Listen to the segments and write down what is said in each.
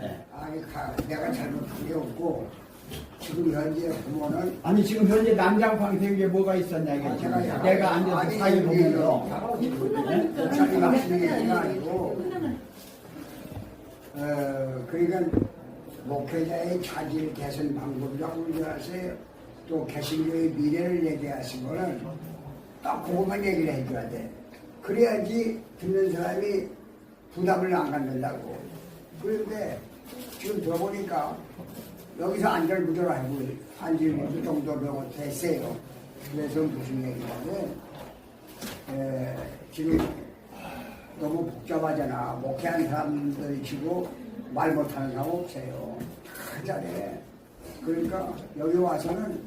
네. 아니 가, 내가 잘못한 게 없고 지금 현재 부모는 아니 지금 현재 난장판 된게 뭐가 있었냐 이게 지금 내가 앉아서 사회 보면서 자기 말씀이 아니고 어 그러니까 목회자의 자질 개선 방법이라고 얘기하세요. 또 개신교의 미래를 얘기하시면은 딱 그것만 얘기를 해줘야 돼. 그래야지 듣는 사람이 부담을 안 갖는다고. 그런데 지금 들어보니까 여기서 안절부절하고 한지일 정도 배고 됐어요. 그래서 무슨 얘기냐면 에, 지금 너무 복잡하잖아. 목회한 사람들 치고 말 못하는 사람 없어요. 다 잘해. 그러니까 여기 와서는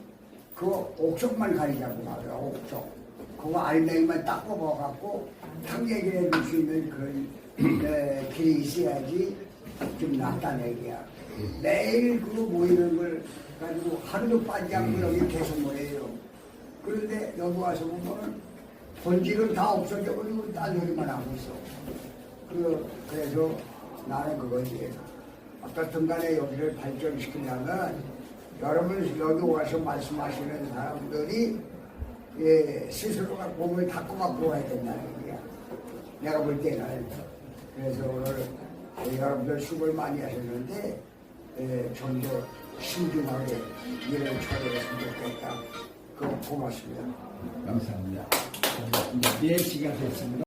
그 옥쪽만 가리자고 말이야. 옥쪽. 그거 알맹이만 딱 뽑아갖고 탁 얘기를 해줄 수 있는 그런 에, 길이 있어야지 좀 낫다는 얘기야. 매일 그 모이는 걸 가지고 하루도 빠지지 않고 여기 계속 모여요. 그런데 여기 와서 보면은 본질은 다 없어져 버리고 딴 소리만 하고 있어. 그, 그래서 나는 그거지. 어떻든 간에 여기를 발전시키려면 여러분 여기 와서 말씀하시는 사람들이 예, 스스로가 몸을 닦고 받고 와야 된다는 얘기야. 내가 볼 때는. 그래서 오늘 예, 여러분들 수고를 많이 하셨는데 예, 좀더 신중하게 일을 처리했으면 좋겠다. 그 고맙습니다. 감사합니다. 이제 4시가 됐습니다.